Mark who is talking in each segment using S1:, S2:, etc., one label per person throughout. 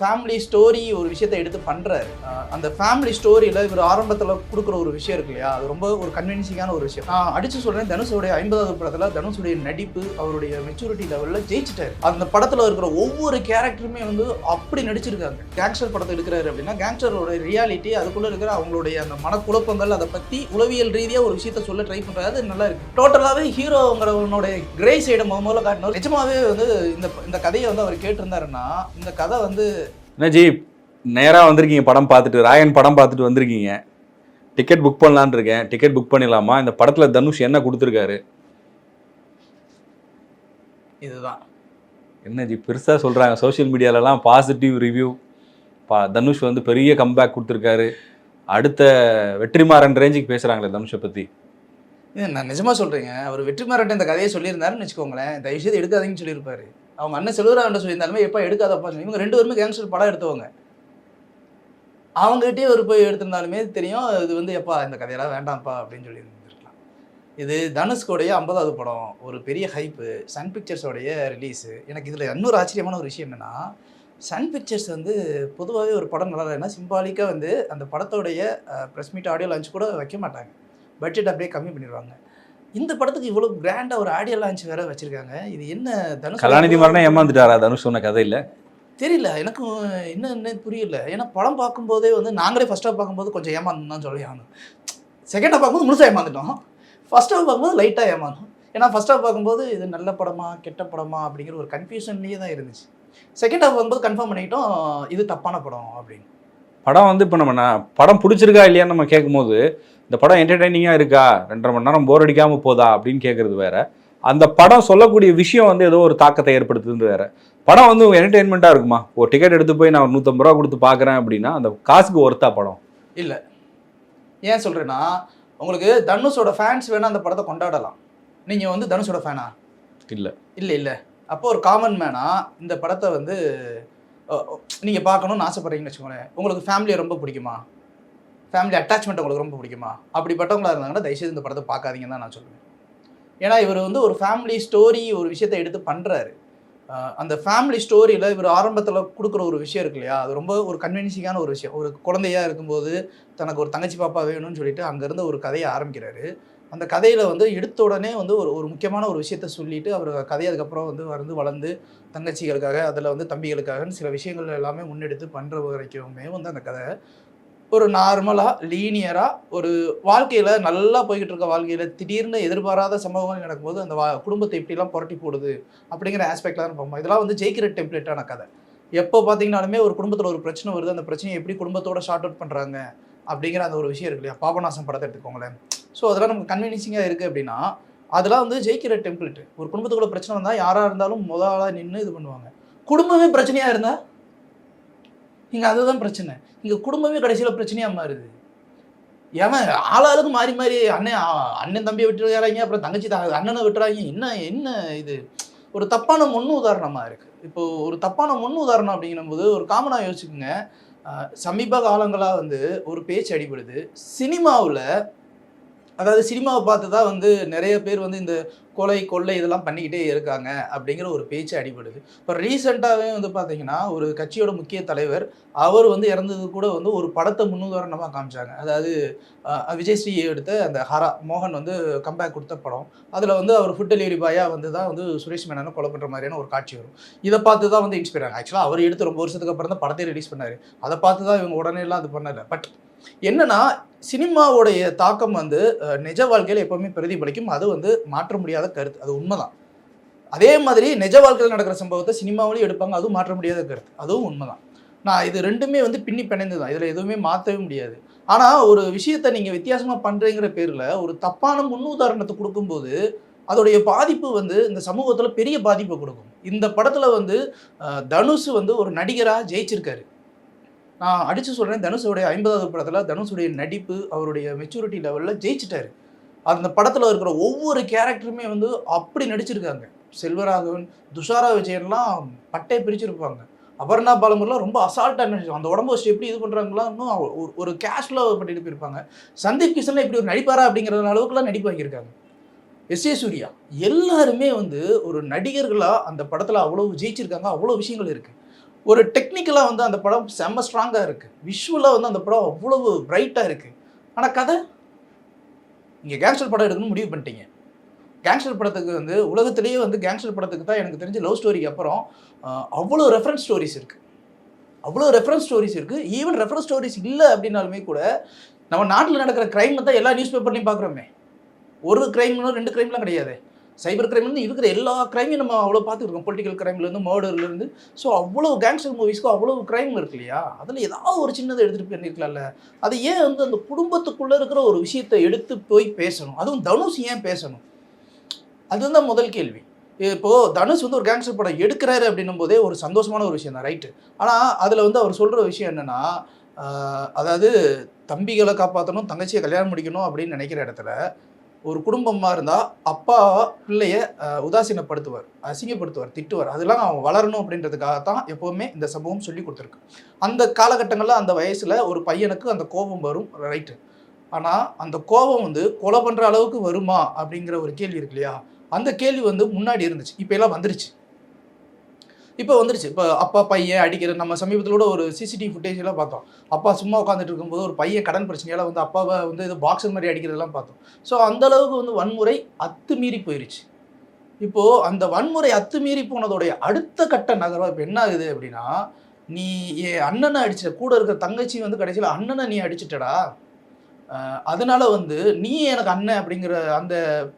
S1: Family story ஒரு விஷயத்தை எடுத்து பண்ணுறாரு அந்த ஃபேமிலி ஸ்டோரியில் இவர் ஆரம்பத்தில் கொடுக்குற ஒரு விஷயம் இருக்கு இல்லையா? அது ரொம்ப ஒரு கன்வின்சிங்கான ஒரு விஷயம். நான் அடிச்சு சொல்கிறேன் தனுஷோடைய ஐம்பதாவது படத்தில் தனுஷுடைய நடிப்பு அவருடைய மெச்சூரிட்டி லெவலில் ஜெயிச்சிட்டாரு. அந்த படத்தில் இருக்கிற ஒவ்வொரு கேரக்டருமே வந்து அப்படி நடிச்சிருக்காங்க. கேங்ஸ்டர் படத்தை எடுக்கிறாரு அப்படின்னா கேங்ஸ்டரோட ரியாலிட்டி அதுக்குள்ளே இருக்கிற அவங்களுடைய அந்த மனக்குழப்பங்கள் அதை பற்றி உளவியல் ரீதியாக ஒரு விஷயத்த சொல்ல ட்ரை பண்ணுறாரு அது நல்லா இருக்கு. டோட்டலாகவே ஹீரோங்கிறவனோட கிரே சைடை முதல்ல காட்டினவர் நிஜமாவே வந்து இந்த இந்த கதையை வந்து அவர் கேட்டிருந்தாருன்னா இந்த கதை வந்து
S2: என்ன ஜி நேராக வந்திருக்கீங்க படம் பார்த்துட்டு. ராயன் படம் பார்த்துட்டு வந்திருக்கீங்க. டிக்கெட் புக் பண்ணலான்னு இருக்கேன். டிக்கெட் புக் பண்ணிடலாமா? இந்த படத்தில் தனுஷ் என்ன கொடுத்துருக்காரு?
S1: இதுதான்.
S2: என்ன ஜி பெருசாக சொல்கிறாங்க சோஷியல் மீடியாலலாம் பாசிட்டிவ் ரிவ்யூ பா தனுஷ் வந்து பெரிய கம்பேக் கொடுத்துருக்காரு. அடுத்த வெற்றிமாறன் ரேஞ்சுக்கு பேசுகிறாங்களே தனுஷை பற்றி
S1: நான் நிஜமா சொல்றேங்க. அவர் வெற்றிமாறன் இந்த கதையை சொல்லியிருந்தாருன்னு வச்சுக்கோங்களேன். தயவு செய்து எடுக்காதீங்கன்னு சொல்லியிருப்பாரு. அவங்க அண்ணன் செல்வராகண்ட சொல்லியிருந்தாலுமே எப்போ எடுக்காதப்பா சொல்லி இவங்க ரெண்டு பேருமே கேங்ஸ்டர் படம் எடுத்தவங்க. அவங்ககிட்டயே ஒரு போய் எடுத்திருந்தாலுமே தெரியும் இது வந்து எப்பா இந்த கதையெல்லாம் வேண்டாம்ப்பா அப்படின்னு சொல்லி இருந்திருக்கலாம். இது தனுஷ்கோடைய ஐம்பதாவது படம். ஒரு பெரிய ஹைப்பு சன் பிக்சர்ஸோடைய ரிலீஸு எனக்கு இதில் இன்னொரு ஆச்சரியமான ஒரு விஷயம் என்னென்னா சன் பிக்சர்ஸ் வந்து பொதுவாகவே ஒரு படம் நல்லா இல்லைன்னா சிம்பாலிக்காக வந்து அந்த படத்தோடைய ப்ரெஸ் மீட் ஆடியோ லஞ்ச் கூட வைக்க மாட்டாங்க. பட்ஜெட் அப்படியே கம்மி பண்ணிடுவாங்க. இந்த படத்துக்கு இவ்வளோ கிராண்டாக ஒரு ஆடியோ லான்ச் வேற வச்சிருக்காங்க. இது என்ன தனுஷ்
S2: கலாநிதி மாறனே ஏமாந்துட்டாரா? தனுஷ் சொன்ன கதையில்?
S1: தெரியல. எனக்கும் என்ன என்ன புரியல. ஏன்னா படம் பார்க்கும்போதே வந்து நாங்களே ஃபர்ஸ்ட் ஹாஃப் பார்க்கும்போது கொஞ்சம் ஏமாந்தோம் சொல்லி ஆகணும். செகண்ட் ஹாஃப் பார்க்கும்போது முழுசாக ஏமாந்துட்டோம். ஃபர்ஸ்ட் ஹாஃப் பார்க்கும்போது லைட்டாக ஏமாந்தோம். ஏன்னா ஃபர்ஸ்ட் ஹாஃப் பார்க்கும்போது இது நல்ல படமா கெட்ட படமா அப்படிங்கிற ஒரு கன்ஃபியூஷன்லேயே தான் இருந்துச்சு. செகண்ட் ஹாஃப் பார்க்கும்போது கன்ஃபார்ம் பண்ணிட்டோம் இது தப்பான படம் அப்படின்னு.
S2: படம் வந்து இப்போ நம்ம நான் படம் பிடிச்சிருக்கா இல்லையான்னு நம்ம கேட்கும்போது இந்த படம் என்டர்டைனிங்காக இருக்கா? ரெண்டரை மணி நேரம் போர் அடிக்காமல் போதா? அப்படின்னு கேட்குறது வேற. அந்த படம் சொல்லக்கூடிய விஷயம் வந்து ஏதோ ஒரு தாக்கத்தை ஏற்படுத்துது வேற. படம் வந்து என்டர்டெயின்மெண்ட்டாக இருக்குமா? ஒரு டிக்கெட் எடுத்து போய் நான் நூற்றம்பது ரூபா கொடுத்து பார்க்குறேன் அப்படின்னா அந்த காசுக்கு ஒர்த்தா படம்?
S1: இல்லை. ஏன் சொல்கிறேன்னா உங்களுக்கு தனுஷோட ஃபேன்ஸ் வேணால் அந்த படத்தை கொண்டாடலாம். நீங்கள் வந்து தனுஷோட ஃபேனா
S2: இல்லை.
S1: இல்லை இல்லை. அப்போ ஒரு காமன் மேனா இந்த படத்தை வந்து நீங்கள் பார்க்கணும்னு ஆசைப்படுறீங்கன்னு வச்சுக்கோங்களேன். உங்களுக்கு ஃபேமிலியை ரொம்ப பிடிக்குமா? ஃபேமிலி அட்டாச்மெண்ட் உங்களுக்கு ரொம்ப பிடிக்குமா? அப்படிப்பட்டவங்களா இருந்தாங்கன்னா தயவுசெய்து இந்த படத்தை பார்க்காதீங்கன்னு தான் நான் சொல்லுவேன். ஏன்னா இவர் வந்து ஒரு ஃபேமிலி ஸ்டோரி ஒரு விஷயத்தை எடுத்து பண்ணுறாரு அந்த ஃபேமிலி ஸ்டோரியில் இவர் ஆரம்பத்தில் கொடுக்குற ஒரு விஷயம் இருக்கு இல்லையா? அது ரொம்ப ஒரு கன்வின்சிங்கான ஒரு விஷயம். ஒரு குழந்தையாக இருக்கும்போது தனக்கு ஒரு தங்கச்சி பாப்பா வேணும்னு சொல்லிட்டு அங்கேருந்து ஒரு கதையை ஆரம்பிக்கிறாரு. அந்த கதையில் வந்து எடுத்த உடனே வந்து ஒரு ஒரு முக்கியமான ஒரு விஷயத்த சொல்லிட்டு அவர் கதை அதுக்கப்புறம் வந்து வந்து வளர்ந்து தங்கச்சிகளுக்காக அதில் வந்து தம்பிகளுக்காகன்னு சில விஷயங்கள் எல்லாமே முன்னெடுத்து பண்ணுற வரைக்குமே வந்து அந்த கதை ஒரு நார்மலாக லீனியராக ஒரு வாழ்க்கையில் நல்லா போய்கிட்டு இருக்க வாழ்க்கையில் திடீர்னு எதிர்பாராத சம்பவங்கள் நடக்கும்போது அந்த வா குடும்பத்தை எப்படிலாம் புரட்டி போடுது அப்படிங்கிற ஆஸ்பெக்டில் தான் பார்ப்போம் இதெல்லாம் வந்து ஜெயிக்கிற டெம்ப்ளேட்டான கதை. எப்போ பார்த்தீங்கனாலுமே ஒரு குடும்பத்தில் ஒரு பிரச்சனை வருது அந்த பிரச்சனையை எப்படி குடும்பத்தோட ஷார்ட் அவுட் பண்ணுறாங்க அப்படிங்கிற அந்த ஒரு விஷயம் இருக்கு இல்லையா? பாபநாசம் படத்தை எடுத்துக்கோங்களேன். ஸோ அதெல்லாம் நமக்கு கன்வீனியன்சிங்காக இருக்குது அப்படின்னா அதெல்லாம் வந்து ஜெயிக்கிற டெம்ப்ளேட் ஒரு குடும்பத்துக்குள்ள பிரச்சனை வந்தால் யாராக இருந்தாலும் முதலாக நின்று இது பண்ணுவாங்க. குடும்பமே பிரச்சனையாக இருந்தால் நீங்கள் அதுதான் பிரச்சனை. இங்கே குடும்பமே கடைசியில் பிரச்சனையாக மாறுது. ஏன் ஆளாளுக்கு மாறி மாறி அண்ணன் அண்ணன் தம்பியை விட்டுறாங்க அப்புறம் தங்கச்சி த அண்ணனை விட்டுறாங்க. என்ன என்ன இது? ஒரு தப்பான முன் உதாரணமாக இருக்குது இப்போது ஒரு தப்பான முன் உதாரணம் அப்படிங்கும்போது ஒரு காமனாக யோசிச்சுக்கோங்க. சமீப காலங்களாக வந்து ஒரு பேச்சு அடிபடுது. சினிமாவில் அதாவது சினிமாவை பார்த்து தான் வந்து நிறைய பேர் வந்து இந்த கொலை கொள்ளை இதெல்லாம் பண்ணிக்கிட்டே இருக்காங்க அப்படிங்கிற ஒரு பேச்சு அடிபடுது. இப்போ ரீசெண்டாகவே வந்து பார்த்தீங்கன்னா ஒரு கட்சியோட முக்கிய தலைவர் அவர் வந்து இறந்தது கூட வந்து ஒரு படத்தை முன்னுதாரணமாக காமிச்சாங்க. அதாவது விஜய் விஜயஸ்ரீ எடுத்த அந்த ஹரா மோகன் வந்து கம்பேக் கொடுத்த படம். அதில் வந்து அவர் ஃபுட் டெலிவரி பாயாக வந்து தான் வந்து சுரேஷ் மேனனை கொலை பண்ணுற மாதிரியான ஒரு காட்சி வரும். இதை பார்த்து தான் வந்து இன்ஸ்பைர் ஆகும் ஆக்சுவலாக அவர் எடுத்து ரொம்ப வருஷத்துக்கு அப்புறம் தான் படத்தை ரிலீஸ் பண்ணார். அதை பார்த்து தான் இவங்க உடனே எல்லாம் அது பண்ணலை. பட் என்னன்னா சினிமாவுடைய தாக்கம் வந்து நிஜ வாழ்க்கையில் எப்பவுமே பிரதிபலிக்கும். அது வந்து மாற்ற முடியாத கருத்து. அது உண்மைதான். அதே மாதிரி நிஜ வாழ்க்கையில் நடக்கிற சம்பவத்தை சினிமாவிலையும் எடுப்பாங்க. அதுவும் மாற்ற முடியாத கருத்து. அதுவும் உண்மைதான். நான் இது ரெண்டுமே வந்து பின்னி பிணைந்து தான் இதில் எதுவுமே மாற்றவே முடியாது. ஆனால் ஒரு விஷயத்தை நீங்கள் வித்தியாசமாக பண்ணுறீங்கிற பேரில் ஒரு தப்பான முன்னுதாரணத்தை கொடுக்கும்போது அதோடைய பாதிப்பு வந்து இந்த சமூகத்தில் பெரிய பாதிப்பை கொடுக்கும். இந்த படத்தில் வந்து தனுஷ் வந்து ஒரு நடிகராக ஜெயிச்சிருக்காரு. நான் அடித்து சொல்கிறேன் தனுஷுடைய ஐம்பதாவது படத்தில் தனுஷுடைய நடிப்பு அவருடைய மெச்சூரிட்டி லெவலில் ஜெயிச்சிட்டாரு. அந்த படத்தில் இருக்கிற ஒவ்வொரு கேரக்டருமே வந்து அப்படி நடிச்சிருக்காங்க. செல்வராகவன் துஷாரா விஜயன்லாம் பட்டை பிரிச்சிருப்பாங்க. அபர்ணா பாலமுருலாம் ரொம்ப அசால்ட்டாக நடிச்சு அந்த உடம்பு வச்சு எப்படி இது பண்ணுறாங்களா இன்னும் அவ- ஒரு ஒரு கேஷ்ல பண்ணிட்டு போயிருப்பாங்க சந்தீப் கிஷன்லாம் இப்படி ஒரு நடிப்பாரா அப்படிங்கிற அளவுக்குலாம் நடிப்பு வாங்கியிருக்காங்க. எஸ் ஏ சூர்யா எல்லாருமே வந்து ஒரு நடிகர்களாக அந்த படத்தில் அவ்வளோ ஜெயிச்சிருக்காங்க அவ்வளோ விஷயங்கள் இருக்குது ஒரு டெக்னிக்கலாக வந்து அந்த படம் செம்ம ஸ்ட்ராங்காக இருக்குது விஷுவலாக வந்து அந்த படம் அவ்வளவு பிரைட்டாக இருக்குது ஆனால் கதை? இங்கே கேங்ஸ்டர் படம் எடுக்கணும்னு முடிவு பண்ணிட்டீங்க. கேங்ஸ்டர் படத்துக்கு வந்து உலகத்திலேயே வந்து கேங்ஸ்டர் படத்துக்கு தான் எனக்கு தெரிஞ்ச லவ் ஸ்டோரிக்கு அப்புறம் அவ்வளோ ரெஃபரன்ஸ் ஸ்டோரிஸ் இருக்குது அவ்வளோ ரெஃபரன்ஸ் ஸ்டோரிஸ் இருக்குது ஈவன் ரெஃபரன்ஸ் ஸ்டோரிஸ் இல்லை அப்படின்னாலுமே கூட நம்ம நாட்டில் நடக்கிற க்ரைம் தான் எல்லா நியூஸ் பேப்பர்லையும் பார்க்குறோமே. ஒரு க்ரைம்னு ரெண்டு க்ரைம்லாம் கிடையாது. சைபர் கிரைம்லேருந்து இருக்கிற எல்லா க்ரைமையும் நம்ம அவ்வளோ பார்த்துருக்கோம் பொலிட்டிக்கல் கிரைம்லேருந்து மர்டர்லேருந்து ஸோ அவ்வளோ கேங்ஸ்டர் மூவிஸ்க்கும் அவ்வளோ க்ரைம் இருக்கு இல்லையா? அதில் ஏதாவது ஒரு சின்னதை எடுத்துகிட்டு பண்ணியிருக்கலாம்ல அது ஏன் வந்து அந்த குடும்பத்துக்குள்ளே இருக்கிற ஒரு விஷயத்தை எடுத்து போய் பேசணும்? அதுவும் தனுஷ் ஏன் பேசணும்? அதுதான் முதல் கேள்வி. இப்போது தனுஷ் வந்து ஒரு கேங்ஸ்டர் படம் எடுக்கிறாரு அப்படின்னும் போதே ஒரு சந்தோஷமான ஒரு விஷயம் தான் ரைட்டு ஆனால் அதில் வந்து அவர் சொல்கிற விஷயம் என்னென்னா அதாவது தம்பிகளை காப்பாற்றணும் தங்கச்சியை கல்யாணம் முடிக்கணும் அப்படின்னு நினைக்கிற இடத்துல ஒரு குடும்பமாக இருந்தால் அப்பா பிள்ளைய உதாசீனப்படுத்துவார் அசிங்கப்படுத்துவார் திட்டுவார். அதெல்லாம் அவன் வளரணும் அப்படின்றதுக்காக தான் எப்போவுமே இந்த சம்பவம் சொல்லி கொடுத்துருக்கு. அந்த காலகட்டங்களில் அந்த வயசில் ஒரு பையனுக்கு அந்த கோபம் வரும் ரைட்டு ஆனால் அந்த கோபம் வந்து கொலை பண்ணுற அளவுக்கு வருமா அப்படிங்கிற ஒரு கேள்வி இருக்கு இல்லையா? அந்த கேள்வி வந்து முன்னாடி இருந்துச்சு இப்போ எல்லாம் வந்துருச்சு. இப்போ வந்துருச்சு. இப்போ அப்பா பையன் அடிக்கிற நம்ம சமீபத்தில் கூட ஒரு சிசிடிவி ஃபுட்டேஜ் எல்லாம் பார்த்தோம். அப்பா சும்மா உட்காந்துட்டு இருக்கும்போது ஒரு பையன் கடன் பிரச்சனையால் வந்து அப்பாவை வந்து இது பாக்ஸர் மாதிரி அடிக்கிறதெல்லாம் பார்த்தோம். ஸோ அந்த அளவுக்கு வந்து வன்முறை அத்துமீறி போயிருச்சு. இப்போது அந்த வன்முறை அத்துமீறி போனதோடைய அடுத்த கட்ட நகரம் இப்போ என்ன ஆகுது அப்படின்னா நீ என் அண்ணனை அடிச்சிட்ட கூட இருக்கிற தங்கச்சி வந்து கடைசியில் அண்ணனை நீ அடிச்சிட்டடா. அதனால வந்து நீ எனக்கு அண்ணன் அப்படிங்கிற அந்த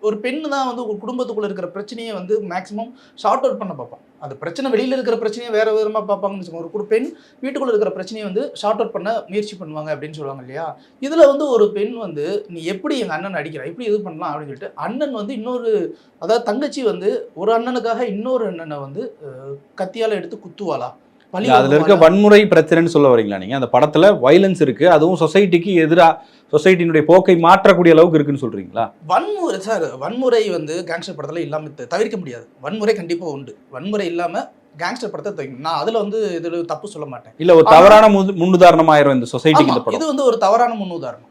S1: ஒரு பெண்ணு தான் வந்து ஒரு குடும்பத்துக்குள்ள இருக்கிற பிரச்சனையை வந்து மேக்ஸிமம் ஷார்ட் அவுட் பண்ண பார்ப்பான். அது பிரச்சனை வெளியில இருக்கிற பிரச்சனையை வேற விதமா பார்ப்பாங்கன்னு வச்சுக்கோங்க. ஒரு பெண் வீட்டுக்குள்ள இருக்கிற பிரச்சனையை வந்து ஷார்ட் அவுட் பண்ண முயற்சி பண்ணுவாங்க அப்படின்னு சொல்லுவாங்க இல்லையா? இதுல வந்து ஒரு பெண் வந்து நீ எப்படி எங்க அண்ணன் அடிக்கிற எப்படி இது பண்ணலாம்? அப்படின்னு சொல்லிட்டு அண்ணன் வந்து இன்னொரு அதாவது தங்கச்சி வந்து ஒரு அண்ணனுக்காக இன்னொரு அண்ணனை வந்து கத்தியால எடுத்து குத்துவாளா?
S2: அதுல இருக்க? வன்முறை பிரச்சனைன்னு சொல்ல வரீங்களா நீங்க? அந்த படத்துல வைலன்ஸ் இருக்கு. அதுவும் சொசைட்டிக்கு எதிரா சொசைட்டினுடைய போக்கை மாற்றக்கூடிய அளவுக்கு இருக்குன்னு சொல்றீங்களா?
S1: வன்முறை சார் வன்முறை வந்து கேங்ஸ்டர் படத்தில் இல்லாமல் தவிர்க்க முடியாது. வன்முறை கண்டிப்பாக உண்டு. வன்முறை இல்லாமல் கேங்ஸ்டர் படத்தை நான் அதில் வந்து இதில் தப்பு சொல்ல மாட்டேன்.
S2: இல்ல ஒரு தவறான முன்- முன்னுதாரணம் ஆயிரும் இந்த சொசைட்டிக்கு
S1: இது வந்து ஒரு தவறான முன்னுதாரணம்.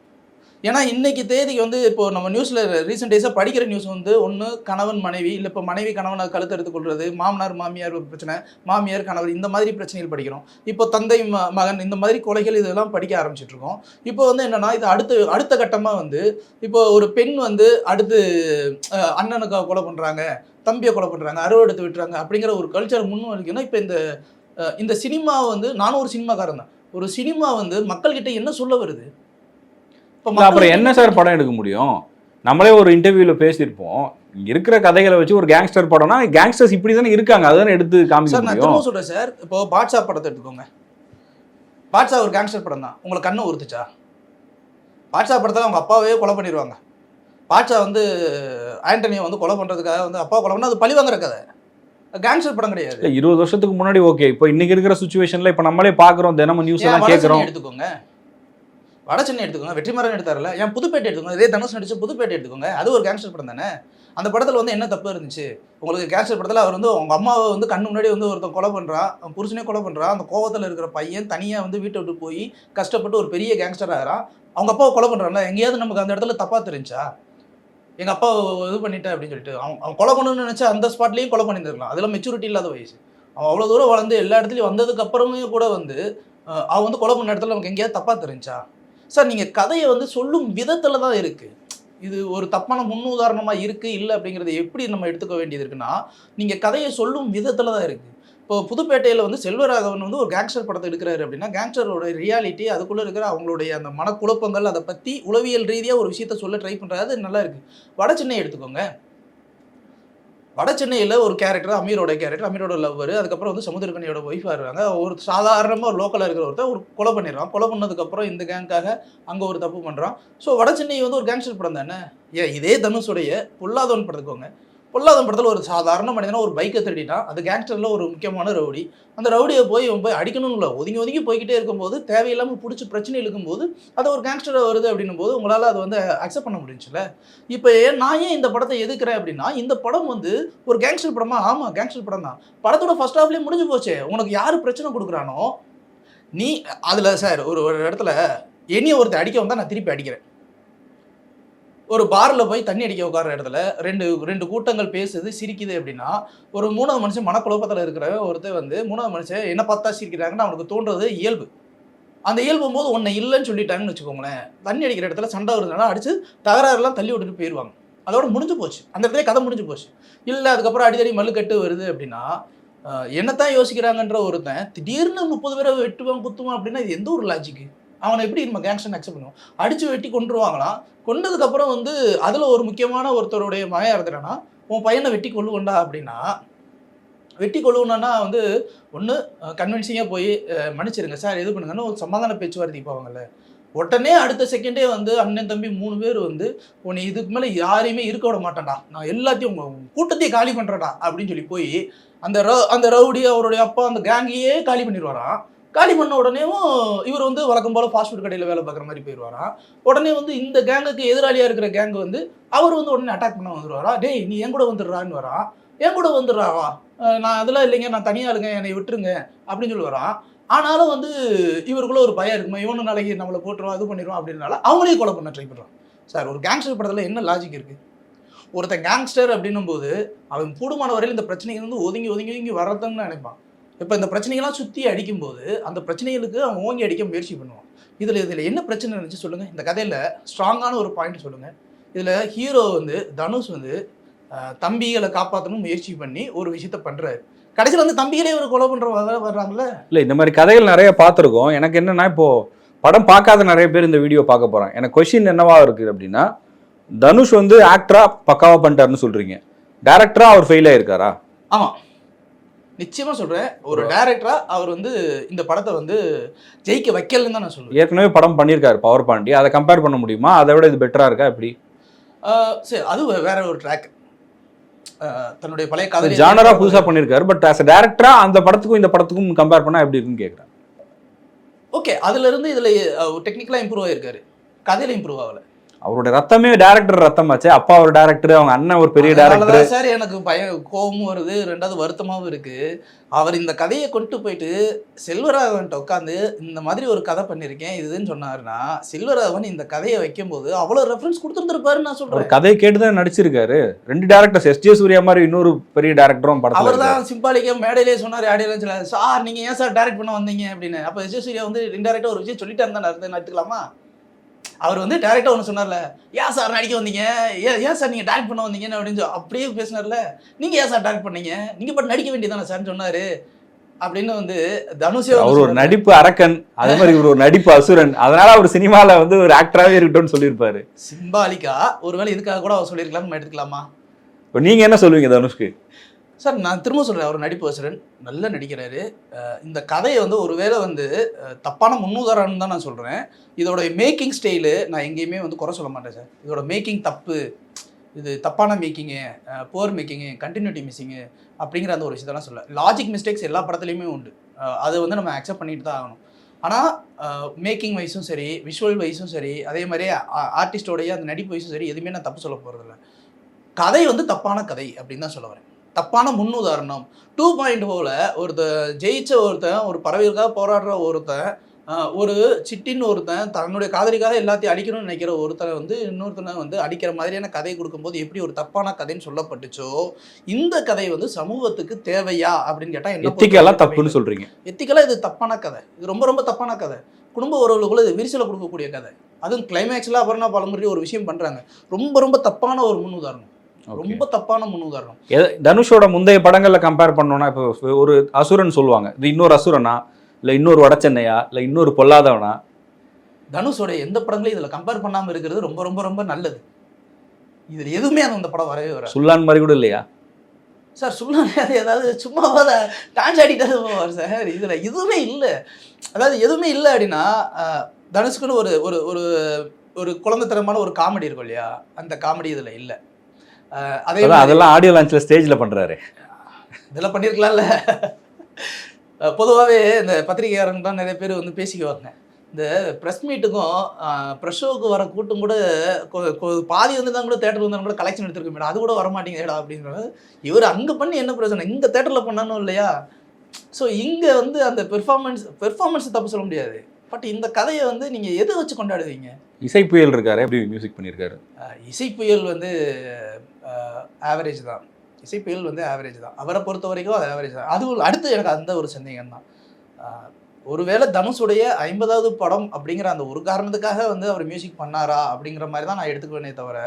S1: ஏன்னா இன்னைக்கு தேதிக்கு வந்து இப்போ நம்ம நியூஸ்ல ரீசெண்ட் டேஸாக படிக்கிற நியூஸ் வந்து ஒன்று கணவன் மனைவி இல்லை இப்போ மனைவி கணவனை கழுத்து எடுத்துக்கொள்வது மாமனார் மாமியார் ஒரு பிரச்சனை மாமியார் கணவர் இந்த மாதிரி பிரச்சனைகள் படிக்கிறோம். இப்போ தந்தை ம- மகன் இந்த மாதிரி கொலைகள் இதெல்லாம் படிக்க ஆரம்பிச்சிட்டு இருக்கோம் இப்போ வந்து என்னன்னா இது அடுத்த அடுத்த கட்டமாக வந்து இப்போ ஒரு பெண் வந்து அடுத்து அண்ணனுக்காக அண்ணனுக்கு கொலை பண்ணுறாங்க தம்பியை கொலை பண்ணுறாங்க அறுவை எடுத்து விட்டுறாங்க அப்படிங்கிற ஒரு கல்ச்சர் முன்வைக்கணும் இப்போ இந்த இந்த சினிமா வந்து நானும் ஒரு சினிமாக்காரன் தான். ஒரு சினிமா வந்து மக்கள்கிட்ட என்ன சொல்ல வருது?
S2: அப்புறம் என்ன சார் படம் எடுக்க முடியும்? நம்மளே ஒரு இன்டர்வியூல பேசியிருப்போம். இருக்கிற கதைகளை வச்சு ஒரு கேங்ஸ்டர் படம்னா கேங்ஸ்டர்ஸ் இப்படி தானே இருக்காங்க. அதுதானே எடுத்து காமிக்க முடியும்.
S1: சொல்றேன் சார். இப்போ பாட்ஷா படத்தை எடுத்துக்கோங்க. பாட்ஷா ஒரு கேங்ஸ்டர் படம் தான். உங்களுக்கு கண்ணு உறுத்துச்சா? பாட்ஷா படத்தில் அவங்க அப்பாவே கொலை பண்ணிடுவாங்க பாட்ஷா வந்து ஆண்டனியை வந்து கொலை பண்ணுறதுக்காக வந்து அப்பா கொலை பண்ணா அது பழி வாங்குற கதை. கேங்ஸ்டர் படம் கிடையாது.
S2: இல்ல இருபது வருஷத்துக்கு முன்னாடி ஓகே இப்போ இன்னைக்கு இருக்கிற சுச்சுவேஷன்ல இப்போ நம்மளே பாக்குறோம் தினமும் நியூஸ் எல்லாம் கேட்கறோம்.
S1: எடுத்துக்கோங்க. வட சென்னை எடுத்துக்கோங்க வெற்றிமாறன் எடுத்தாருல ஏன் புதுப்பேட்டை எடுத்துக்கோங்க இதே தனுஷ் நடிச்சு புதுப்பேட்டை எடுத்துக்கோங்க அது ஒரு கேங்ஸ்டர் படம் தானே? அந்த படத்தில் வந்து என்ன தப்பு இருந்துச்சு? உங்களுக்கு கேங்ஸ்டர் படத்தில் அவர் வந்து அவங்க அம்மாவை வந்து கண்ணு முன்னாடி வந்து ஒருத்தன் கொலை பண்ணுறான் அவன் புருஷனே கொலை பண்ணுறான் அந்த கோவத்தில் இருக்கிற பையன் தனியாக வந்து வீட்டை விட்டு போய் கஷ்டப்பட்டு ஒரு பெரிய கேங்ஸ்டர் ஆகிறான் அவங்க அப்பாவை கொலை பண்ணுறான்ல எங்கேயாவது நமக்கு அந்த இடத்துல தப்பாக தெரிஞ்சா? எங்கள் அப்பா இது பண்ணிட்டேன் அப்படின்னு சொல்லிட்டு அவன் அவன் கொலை பண்ணணும்னு நினச்சா அந்த ஸ்பாட்லேயும் கொலை பண்ணியிருந்துருக்கலாம் அதெல்லாம் மெச்சூரிட்டி இல்லாத வயசு. அவன் அவ்வளோ தூரம் வளர்ந்து எல்லா இடத்துலையும் வந்ததுக்கு அப்புறமே கூட வந்து அவன் வந்து கொலை பண்ண இடத்துல நமக்கு எங்கேயாவது தப்பாக தெரிஞ்சா? சார் நீங்கள் கதையை வந்து சொல்லும் விதத்தில் தான் இருக்குது இது ஒரு தப்பான முன்னுதாரணமாக இருக்குது இல்லை அப்படிங்கிறத எப்படி நம்ம எடுத்துக்க வேண்டியது இருக்குன்னா நீங்கள் கதையை சொல்லும் விதத்தில் தான் இருக்குது இப்போ புதுப்பேட்டையில் வந்து செல்வராகவன் வந்து ஒரு கேங்ஸ்டர் படத்தை எடுக்கிறாரு அப்படின்னா கேங்ஸ்டரோட ரியாலிட்டி அதுக்குள்ளே இருக்கிற அவங்களுடைய அந்த மனக்குழப்பங்கள் அதை பற்றி உளவியல் ரீதியாக ஒரு விஷயத்த சொல்ல ட்ரை பண்ணுறாரு அது நல்லா இருக்குது வட சென்னை எடுத்துக்கோங்க. வட சென்னையில் ஒரு கேரக்டர் அமீரோட கேரக்டர் அமீரோட லவ்வர் அதுக்கப்புறம் வந்து சமுத்திரக்கனியோட ஒய்ஃபாக இருக்காங்க. ஒரு சாதாரணமாக ஒரு லோக்கலாக இருக்கிற ஒருத்தர் ஒரு கொலை பண்ணிடுறான். கொலை பண்ணதுக்கப்புறம் இந்த கேங்காக அங்கே ஒரு தப்பு பண்ணுறான் ஸோ வட சென்னை வந்து ஒரு கேங்ஸ்டர் படம் தானே? ஏன் இதே தனுஷுடைய பொல்லாதவன் படத்துக்கோங்க பொல்லாத படத்தில் ஒரு சாதாரண மனிதனா ஒரு பைக்கை திருடிட்டான். அது கேங்ஸ்டரில் ஒரு முக்கியமான ரவுடி. அந்த ரவுடியை போய் இவன் போய் அடிக்கணும்ல. ஒதுங்கி ஒதுங்கி போய்கிட்டே இருக்கும்போது தேவையில்லாமல் பிடிச்சி பிரச்சனை இருக்கும்போது அது ஒரு கேங்ஸ்டராக வருது அப்படின்னும் போது உங்களால் அதை வந்து அக்செப்ட் பண்ண முடிஞ்சுல இப்போ ஏன் நான் ஏன் இந்த படத்தை எதுக்குறேன் அப்படின்னா இந்த படம் வந்து ஒரு கேங்ஸ்டர் படமா? ஆமாம் கேங்ஸ்டர் படம் தான். படத்தோட ஃபர்ஸ்ட் ஹாஃப்லேயே முடிஞ்சு போச்சே. உனக்கு யார் பிரச்சனை கொடுக்குறானோ நீ அதில் சார் ஒரு ஒரு இடத்துல என்னைய ஒருத்தர் அடிக்க வந்தால் நான் திருப்பி அடிக்கிறேன். ஒரு பாரில் போய் தண்ணி அடிக்க உட்கார இடத்துல ரெண்டு ரெண்டு கூட்டங்கள் பேசுது சிரிக்குது அப்படின்னா ஒரு மூணாவது மனுஷன் மனக்குழப்பத்தில் இருக்கிற ஒருத்தர் வந்து மூணாவது மனுஷன் என்ன பார்த்தா சிரிக்கிறாங்கன்னு அவனுக்கு தோன்றது இயல்பு. அந்த இயல்பும் போது ஒன்றை இல்லைன்னு சொல்லிட்டாங்கன்னு வச்சுக்கோங்களேன் தண்ணி அடிக்கிற இடத்துல சண்டை வருதுனால அடிச்சு தகராறுலாம் தள்ளி விட்டுட்டு போயிடுவாங்க அதோட முடிஞ்சு போச்சு. அந்த இடத்துல கதை முடிஞ்சு போச்சு. இல்லை அதுக்கப்புறம் அடிக்கடி மல்லுக்கட்டு வருது அப்படின்னா என்னத்தான் யோசிக்கிறாங்கன்ற ஒருத்தன் திடீர்னு முப்பது பேரை வெட்டுவான் குத்துவான் அப்படின்னா இது எந்த ஒரு லாஜிக்கு அவனை எப்படி நம்ம கேங்ஷன் அக்செப்ட் பண்ணுவோம்? அடிச்சு வெட்டி கொண்டுருவாங்களாம் கொண்டதுக்கப்புறம் வந்து அதில் ஒரு முக்கியமான ஒருத்தருடைய மகன் இருந்துட்டானா உன் பையனை வெட்டி கொள்ளுவண்டா அப்படின்னா வெட்டி கொள்ளுவனா வந்து ஒன்று கன்வின்சிங்காக போய் மன்னிச்சிருங்க சார் இது பண்ணுங்கன்னு ஒரு சமாதான பேச்சுவார்த்தைக்கு போவாங்கல்ல உடனே அடுத்த செகண்டே வந்து அண்ணன் தம்பி மூணு பேர் வந்து உன்னை இதுக்கு மேலே யாரையுமே இருக்க விட மாட்டேன்டா. நான் எல்லாத்தையும் உங்க கூட்டத்தையே காலி பண்ணுறேன்டா அப்படின்னு சொல்லி போய் அந்த ரவு அந்த ரவுடி அவருடைய அப்பா அந்த கேங்கையே காலி பண்ணிடுவாரான் காலி பண்ண உடனேவும் இவர் வந்து வழக்கம் போல் ஃபாஸ்ட் ஃபுட் கடையில் வேலை பார்க்குற மாதிரி போயிடுவாராம் உடனே வந்து இந்த கேங்குக்கு எதிராளியாக இருக்கிற கேங் வந்து அவர் வந்து உடனே அட்டாக் பண்ண வந்துடுவாரா டேய் நீ என் கூட வந்துடுறான்னு வரா? என் கூட வந்துடுறாவா நான் அதெல்லாம் இல்லைங்க நான் தனியாக இருக்கேன் என்னை விட்டுருங்க அப்படின்னு சொல்லி வரான் ஆனாலும் வந்து இவருக்குள்ள ஒரு பயம் இருக்குமா? இவனு நாளைக்கு நம்மளை போட்டுருவான் இது பண்ணிடுவான் அப்படின்னால அவங்களையும் கொலை பண்ண ட்ரை பண்ணுறான் சார் ஒரு கேங்ஸ்டர் படத்தில் என்ன லாஜிக் இருக்குது ஒருத்தன் கேங்ஸ்டர் அப்படின்னும் போது அவன் கூடுமான வரையில் இந்த பிரச்சனைகள் வந்து ஒதுங்கி ஒதுங்கி ஒதுங்கி வரதுன்னு நினைப்பான். இப்போ இந்த பிரச்சனைகள்லாம் சுற்றி அடிக்கும்போது அந்த பிரச்சனைகளுக்கு அவன் ஓங்கி அடிக்க முயற்சி பண்ணுவான் இதில் இதில் என்ன பிரச்சனை இருந்துச்சு சொல்லுங்கள் இந்த கதையில் ஸ்ட்ராங்கான ஒரு பாயிண்ட் சொல்லுங்கள் இதில் ஹீரோ வந்து தனுஷ் வந்து தம்பிகளை காப்பாற்றணும் முயற்சி பண்ணி ஒரு விஷயத்த பண்ணுறாரு கடைசியில் வந்து தம்பிகளே ஒரு கொலை பண்ணுற வர்றாங்கல்ல?
S2: இல்லை இந்த மாதிரி கதைகள் நிறைய பார்த்துருக்கோம். எனக்கு என்னன்னா இப்போ படம் பார்க்காத நிறைய பேர் இந்த வீடியோ பார்க்க போறாங்க. எனக்கு கொஷின் என்னவா இருக்குது அப்படின்னா தனுஷ் வந்து ஆக்டரா பக்காவா பண்ணிட்டாருன்னு சொல்றீங்க. டேரக்டரா அவர் ஃபெயில் ஆயிருக்காரா?
S1: ஆமாம் நிச்சயமா சொல்றேன். ஒரு டைரக்டரா அவர் வந்து இந்த படத்தை வந்து ஜெயிக்க வைக்கலன்னு தான் நான் சொல்லுவேன்
S2: ஏற்கனவே படம் பண்ணியிருக்காரு பவர் பாண்டி அதை கம்பேர் பண்ண முடியுமா? அதை விட இது பெட்டரா இருக்கா எப்படி?
S1: சரி அது வேற ஒரு ட்ராக் தன்னுடைய பழைய கதை
S2: ஜானரா புதுசா பண்ணியிருக்காரு பட் ஆஸ் டேரக்டரா அந்த படத்துக்கும் இந்த படத்துக்கும் கம்பேர் பண்ணா எப்படி இருக்குன்னு கேட்குறேன்
S1: ஓகே அதுல இருந்து இதுல டெக்னிக்கலா இம்ப்ரூவ் ஆயிருக்காரு. கதையில இம்ப்ரூவ் ஆகல.
S2: அவருடைய ரத்தமே டேரக்டர் ரத்தம் ஆச்சு. அப்பா ஒரு டேரக்டர் அவங்க அண்ணன் ஒரு பெரிய டேரக்டர்
S1: சார் எனக்கு பயம் கோபமும் வருது ரெண்டாவது வருத்தமாவும் இருக்கு. அவர் இந்த கதையை கொண்டு போயிட்டு செல்வராகவன்ட்ட உட்காந்து இந்த மாதிரி ஒரு கதை பண்ணியிருக்கேன் இதுன்னு சொன்னாருன்னா செல்வராகவன் இந்த கதையை வைக்கும்போது அவ்வளவு ரெஃபரன்ஸ் கொடுத்துருந்துருப்பாருன்னு நான் சொல்றேன்.
S2: கதையை கேட்டு தான் நடிச்சிருக்காரு. ரெண்டு டேரக்டர்ஸ் எஸ் ஜே சூர்யா மாதிரி இன்னொரு பெரிய டேரக்டரும் படத்துல
S1: அவர். தான் சிம்பாலிக்கா மேடையிலே சொன்னார் ஆடியோ சொல்லாரு சார் நீங்க ஏன் சார் டைரக்ட் பண்ண வந்தீங்க? அப்படின்னு. அப்ப விஜய் சூர்யா வந்து இன்டெரக்டா ஒரு விஷயம் சொல்லிட்டு இருந்தா எடுத்துக்கலாமா? அவர் வந்து டேரக்டா ஒன்று சொன்னார்ல ஏன் சார் நடிக்க வந்தீங்க? ஏன் ஏன் சார் நீங்க டைரக்ட் பண்ண வந்தீங்கன்னு? அப்படின்னு அப்படியே பேசினார்ல நீங்க ஏன் சார் டைரக்ட் பண்ணீங்க? நீங்க பட் நடிக்க வேண்டியதானே சார்னு சொன்னாரு. அப்படின்னு வந்து தனுஷே
S2: அவர் ஒரு. நடிப்பு அரக்கன் அதே மாதிரி இவர் ஒரு நடிப்பு அசுரன். அதனால அவர் சினிமால வந்து ஒரு ஆக்டராகவே இருக்கட்டும்னு சொல்லியிருப்பாரு.
S1: சிம்பாலிக்கா ஒருவேளை இதுக்காக கூட அவர் சொல்லியிருக்கலாம்னு எடுத்துக்கலாமா
S2: இப்போ நீங்க என்ன சொல்லுவீங்க தனுஷ்க்கு?
S1: சார் நான் திரும்ப சொல்கிறேன் அவர் நடிப்பு வசரன் நல்லா நடிக்கிறாரு. இந்த கதையை வந்து ஒருவேளை வந்து தப்பான முன்னுதாரணம் தான் நான் சொல்கிறேன் இதோட மேக்கிங் ஸ்டைலு நான் எங்கேயுமே வந்து குறை சொல்ல மாட்டேன் சார். இதோட மேக்கிங் தப்பு இது தப்பான making poor making continuity missing அப்படிங்கிற அந்த ஒரு விஷயத்தெல்லாம் சொல்ல லாஜிக் மிஸ்டேக்ஸ் எல்லா படத்துலையுமே உண்டு. அதை வந்து நம்ம அக்செப்ட் பண்ணிட்டு தான் ஆகணும். ஆனால் மேக்கிங் வைஸும் சரி விஷுவல் வைஸும் சரி அதே மாதிரி ஆர்டிஸ்டோடைய அந்த நடிப்பு வைஸும் சரி எதுவுமே நான் தப்பு சொல்ல போகிறதில்ல கதை வந்து தப்பான கதை அப்படின்னு தான் சொல்ல வரேன். தப்பான முன்னுதாரணம். டூ பாயிண்ட் ஓவில் ஒருத்தன் ஜெயிச்ச ஒருத்தன் ஒரு பறவைகளுக்காக போராடுற ஒருத்தன் ஒரு சிட்டின்னு ஒருத்தன் தன்னுடைய காதலிக்காக எல்லாத்தையும் அடிக்கணும்னு நினைக்கிற ஒருத்தனை வந்து இன்னொருத்தனை வந்து அடிக்கிற மாதிரியான கதை கொடுக்கும்போது எப்படி ஒரு தப்பான கதைன்னு சொல்லப்பட்டுச்சோ இந்த கதை வந்து சமூகத்துக்கு தேவையா அப்படின்னு கேட்டால்
S2: எத்திக்கெல்லாம் தப்புன்னு சொல்றீங்க.
S1: எத்திக்கலாக இது தப்பான கதை. இது ரொம்ப ரொம்ப தப்பான கதை. குடும்ப உறவுகளுக்குள்ள இது விரிசலை கொடுக்கக்கூடிய கதை. அதுவும் கிளைமேக்ஸில் அபர்ணா பலமுறை ஒரு விஷயம் பண்ணுறாங்க ரொம்ப ரொம்ப தப்பான ஒரு முன்னுதாரணம். ரொம்ப தப்பான முன்னுதாரணம்.
S2: தனுஷோட முந்தைய படங்கள்ல கம்பேர் பண்ணோம்னா இப்போ ஒரு அசுரன் சொல்லுவாங்க. இது இன்னொரு அசுரனா? இல்ல இன்னொரு வடச்சென்னையா இல்ல இன்னொரு பொல்லாதவனா?
S1: தனுஷோட எந்த படங்களையும் இதில் கம்பேர் பண்ணாமல் இருக்கிறது ரொம்ப ரொம்ப ரொம்ப நல்லது. இதில் எதுவுமே அந்த படம் வரவே வராது.
S2: சுல்லான் மாதிரி கூட இல்லையா?
S1: சார் சொல்லாமே அது ஏதாவது சும்மா டான்ஸ் ஆடிட்டு போவார் சார். இதில் எதுவுமே இல்லை. அதாவது எதுவுமே இல்லை அப்படின்னா ஆஹ், தனுஷ்குன்னு ஒரு ஒரு ஒரு ஒரு குழந்தைத்தனமான ஒரு காமெடி இருக்கும் இல்லையா? அந்த காமெடி இதில் இல்லை. அதே
S2: அதெல்லாம் ஆடியோ லான்ச்ல ஸ்டேஜ்ல பண்றாரு.
S1: இதெல்லாம் பண்ணியிருக்கலாம்ல பொதுவாகவே இந்த பத்திரிகையாளங்க தான் நிறைய பேர் வந்து பேசிக்குவாங்க. இந்த ப்ரெஸ் மீட்டுக்கும் ப்ரெஸ் ஷோவுக்கு வர கூட்டம் கூட பாதி வந்து தான் கூட தேட்டர் வந்தாலும் கூட கலெக்ஷன் எடுத்திருக்க மேடம் அது கூட வர மாட்டேங்குதேடா அப்படின்றது இவர் அங்கே பண்ணி என்ன பிரச்சனை? இங்கே தேட்டரில் பண்ணணும் இல்லையா? ஸோ இங்கே வந்து அந்த பெர்ஃபார்மன்ஸ் பெர்ஃபார்மன்ஸ் தப்பு சொல்ல முடியாது. பட் இந்த கதையை வந்து நீங்கள் எதை வச்சு கொண்டாடுவீங்க?
S2: இசை புயல் இருக்காரு எப்படி மியூசிக் பண்ணியிருக்காரு?
S1: இசை புயல் வந்து ஆவரேஜ் தான். இசை புயல் வந்து ஆவரேஜ் தான். அவரை பொறுத்த வரைக்கும் அது ஆவரேஜ் தான். அது அடுத்து எனக்கு அந்த ஒரு சந்தேகம் தான். ஒருவேளை தனுஷுடைய ஐம்பதாவது படம் அப்படிங்கிற அந்த ஒரு காரணத்துக்காக வந்து அவர் மியூசிக் பண்ணாரா அப்படிங்கிற மாதிரி தான் நான் எடுத்துக்குவேனே தவிர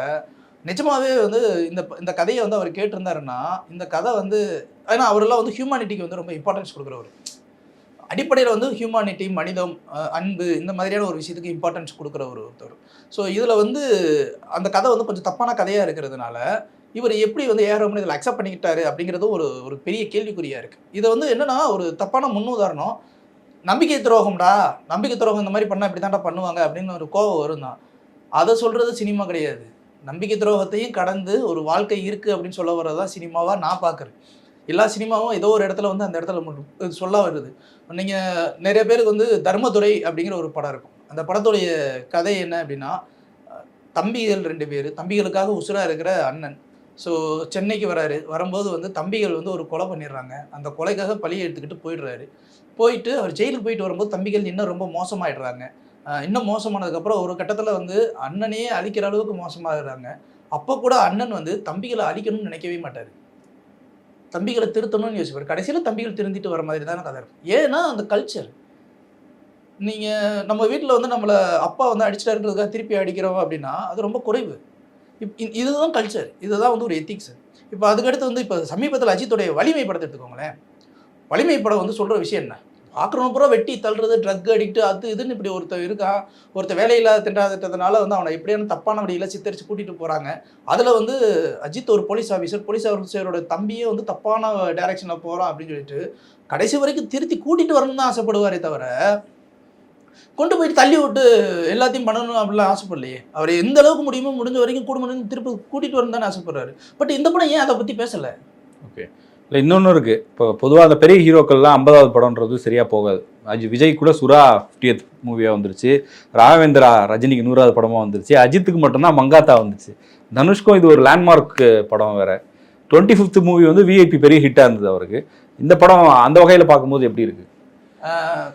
S1: நிஜமாவே வந்து இந்த இந்த கதையை வந்து அவர் கேட்டிருந்தாருன்னா இந்த கதை வந்து ஏன்னா அவரெல்லாம் வந்து ஹியூமானிட்டிக்கு வந்து ரொம்ப இம்பார்ட்டன்ஸ் கொடுக்குறவர். அடிப்படையில் வந்து ஹியூமானிட்டி மனிதம் அன்பு இந்த மாதிரியான ஒரு விஷயத்துக்கு இம்பார்ட்டன்ஸ் கொடுக்குற ஒரு ஒருத்தர். ஸோ இதில் வந்து அந்த கதை வந்து கொஞ்சம் தப்பான கதையாக இருக்கிறதுனால இவர் எப்படி வந்து ஏஆர் இதில் அக்செப்ட் பண்ணிக்கிட்டாரு அப்படிங்கிறதும் ஒரு ஒரு பெரிய கேள்விக்குறியாக இருக்குது இதை வந்து என்னென்னா ஒரு தப்பான முன்னுதாரணம். நம்பிக்கை துரோகம்டா நம்பிக்கை துரோகம் இந்த மாதிரி பண்ணால் இப்படி தான்டா பண்ணுவாங்க அப்படின்னு ஒரு கோவம் வரும் தான் அதை சொல்கிறது சினிமா கிடையாது. நம்பிக்கை துரோகத்தையும் கடந்து ஒரு வாழ்க்கை இருக்குது அப்படின்னு சொல்ல வர்றதான் சினிமாவாக நான் பார்க்குறேன் எல்லா சினிமாவும் ஏதோ ஒரு இடத்துல வந்து அந்த இடத்துல சொல்ல வருது. நீங்கள் நிறைய பேருக்கு வந்து தர்மதுரை அப்படிங்கிற ஒரு படம் இருக்கும். அந்த படத்துடைய கதை என்ன அப்படின்னா தம்பிகள் ரெண்டு பேர் தம்பிகளுக்காக உசுராக இருக்கிற அண்ணன். ஸோ சென்னைக்கு வராரு. வரும்போது வந்து தம்பிகள் வந்து ஒரு கொலை பண்ணிடுறாங்க. அந்த கொலைக்காக பழியை எடுத்துக்கிட்டு போயிடுறாரு. போயிட்டு அவர் ஜெயிலுக்கு போயிட்டு வரும்போது தம்பிகள் இன்னும் ரொம்ப மோசமாயிடுறாங்க. இன்னும் மோசமானதுக்கப்புறம் ஒரு கட்டத்தில் வந்து அண்ணனையே அழிக்கிற அளவுக்கு மோசமாகிறாங்க. அப்போ கூட அண்ணன் வந்து தம்பிகளை அழிக்கணும்னு நினைக்கவே மாட்டார். தம்பிகளை திருத்தணும்னு யோசிப்பார். கடைசியில் தம்பிகள் திருந்திட்டு வர மாதிரி தானே கதை இருக்கும். ஏன்னா அந்த கல்ச்சர் நீங்கள் நம்ம வீட்டில் வந்து நம்மளை அப்பா வந்து அடிச்சிட்டாருன்றதுக்காக திருப்பி அடிக்கிறோம் அப்படின்னா அது ரொம்ப குறைவு. இப் இதுதான் கல்ச்சர் இதுதான் வந்து ஒரு எத்திக்ஸ் இப்போ அதுக்கடுத்து வந்து இப்போ சமீபத்தில் அஜித்துடைய வலிமை படத்தை எடுத்துக்கோங்களேன். வலிமை படம் வந்து சொல்கிற விஷயம் என்ன? பார்க்குறவங்க பூரா வெட்டி தள்ளுறது ட்ரக் அடிக்ட் அது இதுன்னு இப்படி ஒருத்தர் இருக்கான். ஒருத்தர் வேலையில்லாத திண்டாததுனால வந்து அவனை எப்படியான தப்பான வழியில் சித்தரித்து கூட்டிகிட்டு போகிறாங்க அதில் வந்து அஜித் ஒரு போலீஸ் ஆஃபீஸர் போலீஸ் ஆஃபீஸரோட தம்பியே வந்து தப்பான டைரக்ஷனில் போகிறான் அப்படின்னு சொல்லிட்டு கடைசி வரைக்கும் திருத்தி கூட்டிகிட்டு வரணும்னு தான் ஆசைப்படுவாரே தவிர கொண்டு போயிட்டு தள்ளி விட்டு எல்லாத்தையும் பண்ணணும் அப்படிலாம் ஆசைப்படலையே. அவர் எந்த அளவுக்கு முடியுமோ முடிஞ்ச வரைக்கும் குடும்பம் திருப்பி கூட்டிகிட்டு வரணும் தானே ஆசைப்படுறாரு. பட் இந்த படம் ஏன் அதை பற்றி பேசலை?
S2: ஓகே. இல்லை இன்னொன்று இருக்குது இப்போ பொதுவாக அந்த பெரிய ஹீரோக்கள்லாம் ஐம்பதாவது படம்ன்றது சரியாக போகாது. அஜி விஜய் கூட சுறா ஃபிஃப்டியத் மூவியாக வந்துருச்சு. ராகவேந்திரா ரஜினிக்கு நூறாவது படமாக வந்துருச்சு. அஜித்துக்கு மட்டும்தான் மங்காத்தா வந்துச்சு. தனுஷ்க்கும் இது ஒரு லேண்ட்மார்க் படம் வேறு. டுவெண்ட்டி ஃபிஃப்த் மூவி வந்து விஐபி பெரிய ஹிட்டாக இருந்தது அவருக்கு. இந்த படம் அந்த வகையில் பார்க்கும்போது எப்படி இருக்குது
S1: ஆஹ்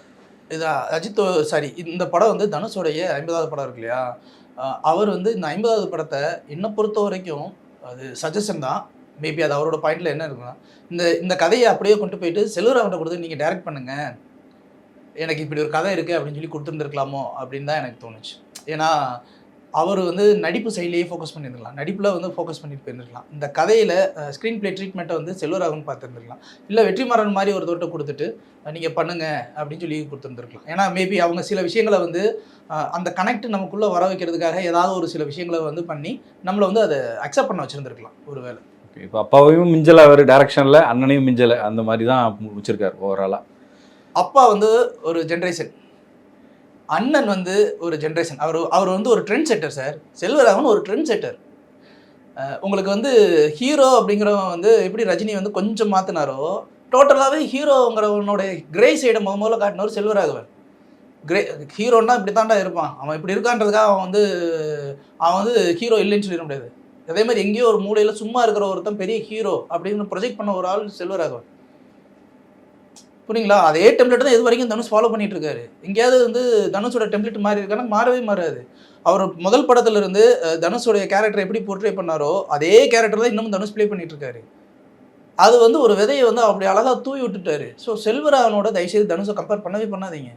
S1: இது அஜித் சாரி இந்த படம் வந்து தனுஷோடைய ஐம்பதாவது படம் இருக்கு இல்லையா? அவர் வந்து இந்த ஐம்பதாவது படத்தை என்னை பொறுத்த வரைக்கும் அது சஜஷன் தான். மேபி அது அவரோட பாயிண்டில் என்ன இருக்குன்னா இந்த இந்த கதையை அப்படியே கொண்டு போயிட்டு செல்வராவன்ட்ட கொடுத்து நீங்கள் டைரக்ட் பண்ணுங்கள் எனக்கு இப்படி ஒரு கதை இருக்குது அப்படின்னு சொல்லி கொடுத்துருந்துருக்கலாமோ அப்படின்னு தான் எனக்கு தோணுச்சு. ஏன்னா அவர் வந்து நடிப்பு செயலியே ஃபோக்கஸ் பண்ணியிருக்கலாம் நடிப்பில் வந்து ஃபோக்கஸ் பண்ணிட்டு போயிருந்துருக்கலாம். இந்த கதையில் ஸ்க்ரீன் ப்ளே ட்ரீட்மெண்ட்டை வந்து செல்வராகவன் பார்த்துருந்துருக்கலாம். இல்லை வெற்றிமாறன் மாதிரி ஒரு தோட்ட கொடுத்துட்டு நீங்கள் பண்ணுங்க அப்படின்னு சொல்லி கொடுத்துருந்துருக்கலாம். ஏன்னா மேபி அவங்க சில விஷயங்களை வந்து அந்த கனெக்ட் நமக்குள்ளே வர வைக்கிறதுக்காக ஏதாவது ஒரு சில விஷயங்களை வந்து பண்ணி நம்மளை வந்து அதை அக்செப்ட் பண்ண வச்சுருந்துருக்கலாம் ஒரு
S2: வேளை. இப்போ அப்பாவையும் மிஞ்சலை அவர் டேரக்ஷனில் அண்ணனையும் மிஞ்சலை. அந்த மாதிரி தான் முடிச்சிருக்காரு ஓவராலாக
S1: அப்பா வந்து ஒரு ஜென்ரேஷன் அண்ணன் வந்து ஒரு ஜென்ரேஷன் அவர் அவர் வந்து ஒரு ட்ரெண்ட் செட்டர் சார் செல்வராகவன் ஒரு ட்ரெண்ட் செட்டர் உங்களுக்கு வந்து ஹீரோ அப்படிங்கிறவன் வந்து எப்படி ரஜினி வந்து கொஞ்சம் மாற்றினாரோ டோட்டலாகவே ஹீரோங்கிறவனோட கிரே சைடை முத முதல்ல காட்டினவர் செல்வராகவன். கிரே ஹீரோன்னா இப்படி தாண்டா இருப்பான். அவன் இப்படி இருக்கான்றதுக்காக அவன் வந்து அவன் வந்து ஹீரோ இல்லைன்னு சொல்லிட முடியாது. அதே மாதிரி எங்கேயோ ஒரு மூலையில் சும்மா இருக்கிற ஒருத்தன் பெரிய ஹீரோ அப்படின்னு ப்ரொஜெக்ட் பண்ண ஒரு ஆள் செல்வராகவன் புரியுங்களா? அதே டெம்ப்ளேட் தான் இது வரைக்கும் தனுஷ் ஃபாலோ பண்ணிட்டு இருக்காரு. எங்கேயாவது வந்து தனுஷோட டெம்ப்ளேட் மாறி இருக்கானா மாறவே மாறாது. அவர் முதல் படத்துல இருந்து தனுஷோடைய கேரக்டர் எப்படி போர்ட்ரே பண்ணாரோ அதே கேரக்டர் தான் இன்னமும் தனுஷ் ப்ளே பண்ணிட்டு இருக்காரு. அது வந்து ஒரு விதையை வந்து அப்படி அழகாக தூவி விட்டுட்டாரு. ஸோ செல்வராகவனோட தயவுசெய்து தனுஷை கம்பேர் பண்ணவே பண்ணாதீங்க.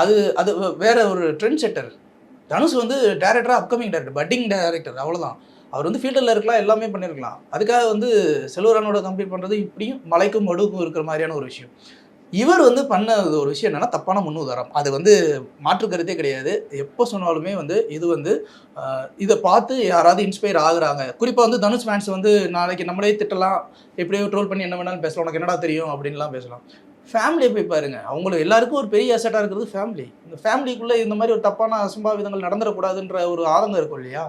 S1: அது அது வேற ஒரு ட்ரெண்ட் செட்டர் தனுஷ் வந்து டேரக்டராக அப்கமிங் டேரக்டர் பட்டிங் டேரக்டர் அவ்வளோதான் அவர் வந்து ஃபீல்டில் இருக்கலாம் எல்லாமே பண்ணியிருக்கலாம் அதுக்காக வந்து செல்வரானோட கம்ப்ளீட் பண்ணுறது இப்படியும் மலைக்கும் மடுக்கும் இருக்கிற மாதிரியான ஒரு விஷயம். இவர் வந்து பண்ண ஒரு விஷயம் என்னென்னா தப்பான முன்னுதாரம் அது வந்து மாற்று கருத்தே கிடையாது. எப்போ சொன்னாலுமே வந்து இது வந்து இதை பார்த்து யாராவது இன்ஸ்பயர் ஆகுறாங்க. குறிப்பாக வந்து தனுஷ் ஃபேன்ஸ் வந்து நாளைக்கு நம்மளே திட்டலாம். எப்படியோ ட்ரோல் பண்ணி என்ன வேணாலும் பேசலாம். உனக்கு என்னடா தெரியும்? அப்படின்லாம் பேசலாம். ஃபேமிலியை போய் பாருங்க. அவங்களுக்கு எல்லாருக்கும் ஒரு பெரிய அசட்டாக இருக்கிறது ஃபேமிலி இந்த ஃபேமிலிக்குள்ளே இந்த மாதிரி ஒரு தப்பான அசம்பாவிதங்கள் நடந்துடக்கூடாதுன்ற ஒரு ஆதங்கம் இருக்கும் இல்லையா?